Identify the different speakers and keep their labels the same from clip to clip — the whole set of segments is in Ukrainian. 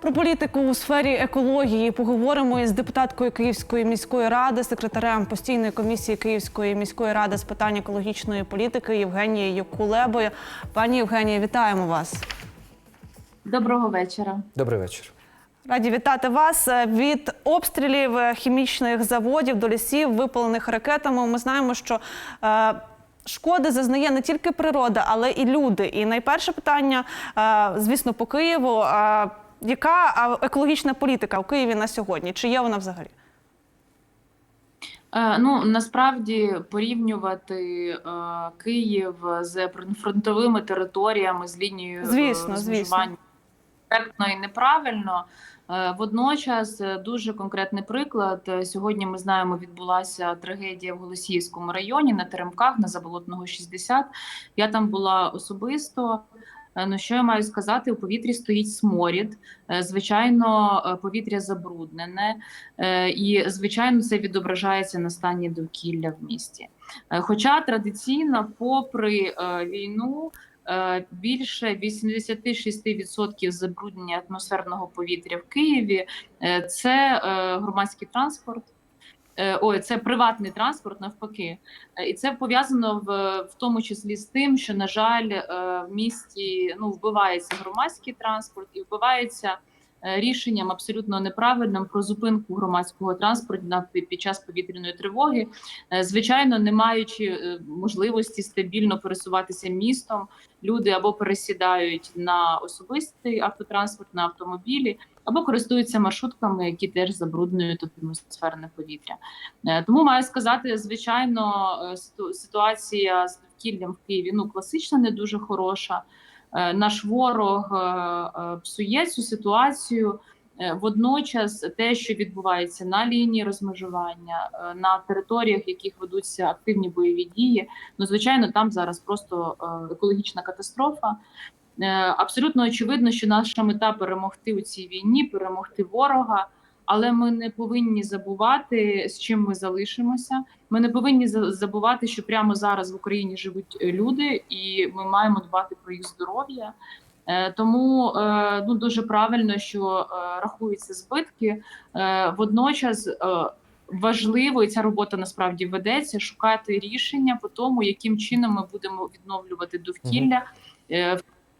Speaker 1: Про політику у сфері екології поговоримо із депутаткою Київської міської ради, секретарем постійної комісії Київської міської ради з питань екологічної політики Євгенією Кулебою. Пані Євгенія, вітаємо вас.
Speaker 2: Доброго вечора.
Speaker 3: Добрий вечір.
Speaker 1: Раді вітати вас від обстрілів хімічних заводів до лісів, випалених ракетами. Ми знаємо, що е, шкоди зазнає не тільки природа, але і люди. І найперше питання, е, звісно, по Києву. Яка екологічна політика у Києві на сьогодні? Чи є вона взагалі?
Speaker 2: Е, ну насправді порівнювати е, Київ з прифронтовими територіями з лінією е,
Speaker 1: Звісно,
Speaker 2: розмежування коректно і неправильно. Е, Водночас дуже конкретний приклад. Сьогодні ми знаємо, відбулася трагедія в Голосіївському районі на Теремках на Заболотного 60. Я там була особисто. Е, Ну, що я маю сказати? У повітрі стоїть сморід. Е, Звичайно, е, повітря забруднене, і звичайно, це відображається на стані довкілля в місті. Хоча традиційно, попри війну, більше 86% забруднення атмосферного повітря в Києві це громадський транспорт. Е, Ой, це приватний транспорт навпаки, Е, і це пов'язано в, в тому числі з тим, що на жаль, е, в місті ну вбивається громадський транспорт і вбивається рішенням абсолютно неправильним про зупинку громадського транспорту на під час повітряної тривоги, звичайно, не маючи можливості стабільно пересуватися містом, люди або пересідають на особистий автотранспорт, на автомобілі, або користуються маршрутками, які теж забруднюють атмосферне повітря. Е, Тому маю сказати, звичайно, е, ситуація з довкіллям в Києві ну класична, не дуже хороша. Е, Наш ворог псує цю ситуацію. Водночас, те, що відбувається на лінії розмежування, на територіях, яких ведуться активні бойові дії, ну звичайно, там зараз просто екологічна катастрофа. Е, Абсолютно очевидно, що наша мета перемогти у цій війні, перемогти ворога. Але ми не повинні забувати, з чим ми залишимося. Ми не повинні забувати, що прямо зараз в Україні живуть е, люди, і ми маємо дбати про їх здоров'я. Е, Тому ну дуже правильно, що рахуються збитки. Водночас важливо, і ця робота насправді ведеться, шукати рішення по тому, яким чином ми будемо відновлювати довкілля,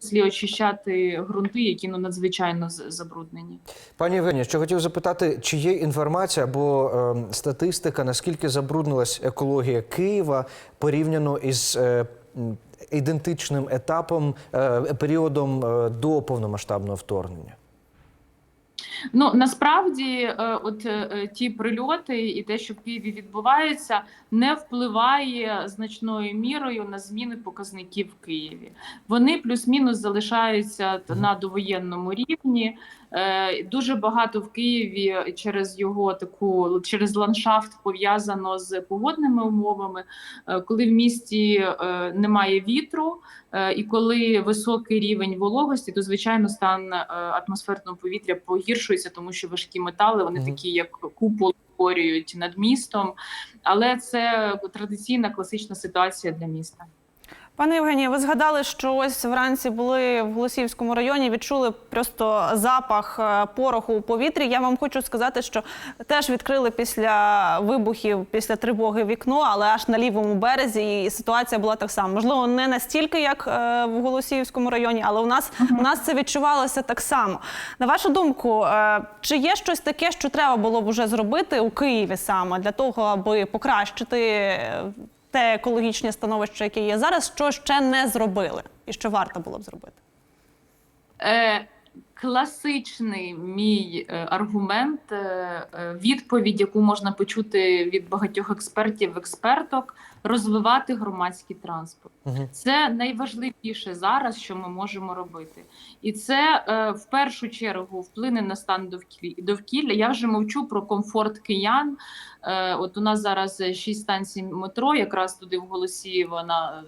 Speaker 2: числі очищати ґрунти, які ну надзвичайно забруднені.
Speaker 3: Пані Євгенія, що хотів запитати, чи є інформація або е, статистика, наскільки забруднилась екологія Києва порівняно із е, ідентичним етапом, е, періодом е, до повномасштабного вторгнення?
Speaker 2: Ну насправді, е, от е, е, ті прильоти і те, що в Києві відбувається, не впливає значною мірою на зміни показників в Києві. Вони плюс-мінус залишаються на довоєнному рівні. Дуже багато в Києві через його таку через ландшафт пов'язано з погодними умовами, коли в місті немає вітру. І коли високий рівень вологості, то звичайно стан атмосферного повітря погіршується, тому що важкі метали вони
Speaker 3: Мгм.
Speaker 2: такі, як купол, створюють над містом. Але це традиційна класична ситуація для міста.
Speaker 1: Пане Євгенія, ви згадали, що ось вранці були в Голосіївському районі, відчули просто запах е, пороху у повітрі. Я вам хочу сказати, що теж відкрили після вибухів, після тривоги вікно, але аж на лівому березі, і ситуація була так само. Можливо, не настільки, як е, в Голосіївському районі, але у нас у нас це відчувалося так само. На вашу думку, е, чи є щось таке, що треба було б уже зробити у Києві саме для того, аби покращити те екологічне становище, яке є зараз, що ще не зробили, і що варто було б зробити?
Speaker 2: Е, класичний мій е, аргумент, е, е, відповідь, яку можна почути від багатьох експертів, експерток, розвивати громадський транспорт.
Speaker 3: Угу.
Speaker 2: Це найважливіше зараз, що ми можемо робити, і це в першу чергу вплине на стан довкілля. Я вже мовчу про комфорт киян. От у нас зараз шість станцій метро, якраз туди в Голосіїво на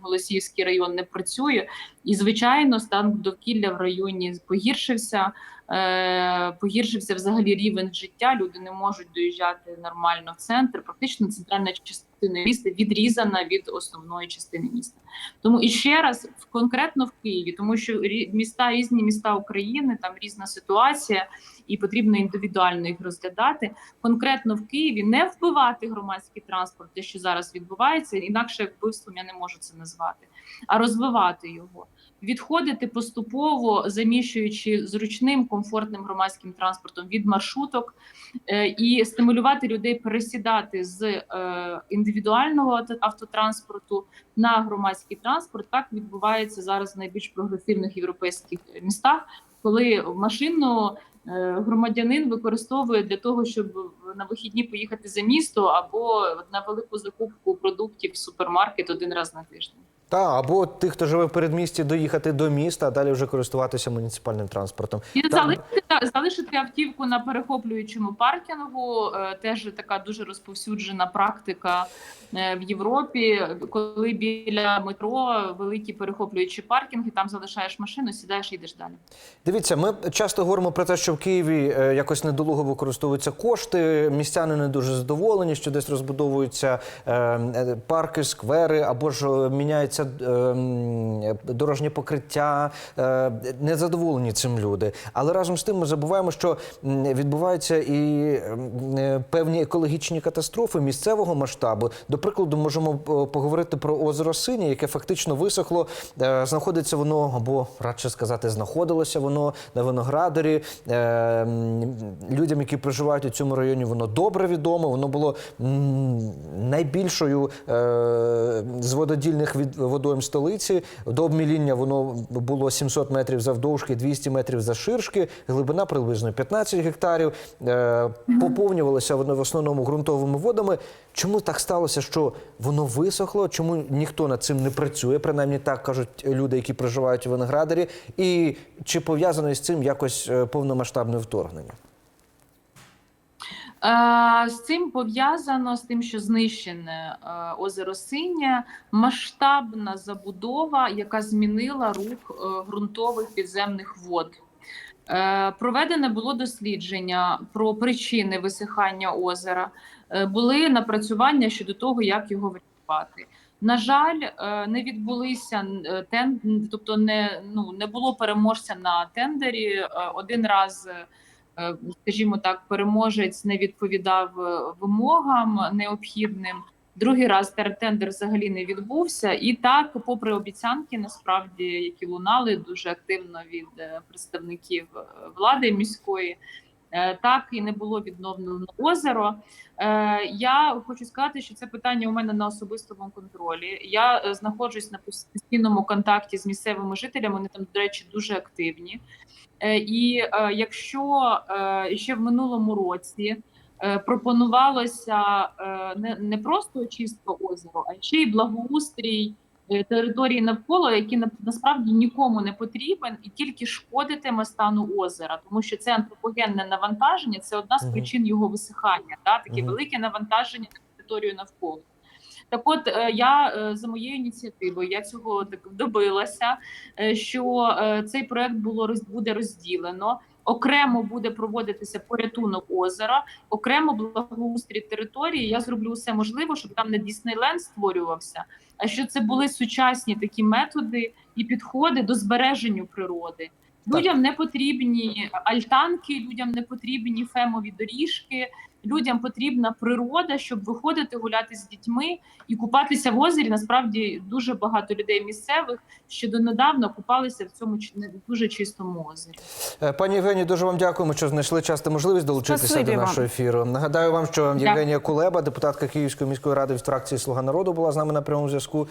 Speaker 2: Голосіївський район не працює. І звичайно, стан довкілля в районі погіршився. Е, погіршився взагалі рівень життя. Люди не можуть доїжджати нормально в центр. Практично центральна частина міста відрізана від основної частини міста. Тому і ще раз конкретно в Києві, тому що міста різні міста України, там різна ситуація, і потрібно індивідуально їх розглядати. Конкретно в Києві не вбивати громадський транспорт, те, що зараз відбувається, інакше вбивством я не можу це назвати, а розвивати його. Відходити поступово, заміщуючи зручним комфортним громадським транспортом від маршруток, е, і стимулювати людей пересідати з е, індивідуального авто- автотранспорту на громадський транспорт. Так відбувається зараз в найбільш прогресивних європейських містах, коли машину громадянин використовує для того, щоб на вихідні поїхати за місто або на велику закупку продуктів в супермаркет один раз на тиждень.
Speaker 3: Та або тих, хто живе в передмісті, доїхати до міста, а далі вже користуватися муніципальним транспортом.
Speaker 2: І
Speaker 3: Так.
Speaker 2: залишити, залишити автівку на перехоплюючому паркінгу е, теж така дуже розповсюджена практика е, в Європі, коли біля метро великі перехоплюючі паркінги, там залишаєш машину, сідаєш і йдеш далі.
Speaker 3: Дивіться, ми часто говоримо про те, що в Києві е, якось недолуго використовуються кошти. Містяни не дуже задоволені, що десь розбудовуються е, е, парки, сквери або ж міняється дорожнє покриття. Незадоволені цим люди. Але разом з тим ми забуваємо, що відбуваються і певні екологічні катастрофи місцевого масштабу. До прикладу, можемо поговорити про озеро Синє, яке фактично висохло. Знаходиться воно або радше сказати, знаходилося воно на виноградарі. Е, м, Людям, які проживають у цьому районі, воно добре відомо. Воно було найбільшою е, з вододільних водойм столиці. До обміління воно було 700 метрів завдовжки, 200 метрів завширшки, глибина приблизно 15 гектарів. Е, Поповнювалося воно в основному ґрунтовими водами. Чому так сталося, що воно висохло? Чому ніхто над цим не працює? Принаймні так кажуть люди, які проживають у виноградарі. І чи пов'язано з цим якось е, повномасштабне вторгнення?
Speaker 2: Е, З цим пов'язано з тим, що знищене е, озеро Синє, масштабна забудова, яка змінила рух ґрунтових підземних вод. Проведене було дослідження про причини висихання озера, були напрацювання щодо того, як його врятувати. На жаль, е, не відбулися е, тен, тобто не, ну, не було переможця на тендері. Е, Один раз е, скажімо так, переможець не відповідав е, вимогам необхідним. Другий раз тендер взагалі не відбувся, і так, попри обіцянки, насправді які лунали дуже активно від е, представників е, влади міської, е, так і не було відновлено озеро. Е, Я хочу сказати, що це питання у мене на особистому контролі. Я е, знаходжусь на постійному контакті з місцевими жителями. Вони там, до речі, дуже активні. Е, І е, якщо е, ще в минулому році е, пропонувалося е, не, просто очистка озера, а ще й благоустрій е, території навколо, які насправді нікому не потрібен, і тільки шкодитиме стану озера, тому що це антропогенне навантаження, це одна з причин його висихання, да, таке велике навантаження на територію навколо. Так, от е, я е, за моєю ініціативою я цього так добилася, е, що е, цей проект було буде розділено. Окремо буде проводитися порятунок озера, окремо благоустрій території. Я зроблю все можливе, щоб там не Діснейленд створювався, а що це були сучасні такі методи і підходи до збереження природи. Людям не потрібні альтанки, людям не потрібні фемові доріжки. Людям потрібна природа, щоб виходити гуляти з дітьми і купатися в озері. Насправді дуже багато людей місцевих ще донедавна купалися в цьому дуже чистому озері.
Speaker 3: Е, Пані Євгенії, дуже вам дякуємо, що знайшли час та можливість долучитися
Speaker 1: Спасибі
Speaker 3: до
Speaker 1: вам.
Speaker 3: нашого ефіру. Нагадаю вам, що Євгенія Кулеба, депутатка Київської міської ради від фракції Слуга народу, була з нами на прямому зв'язку.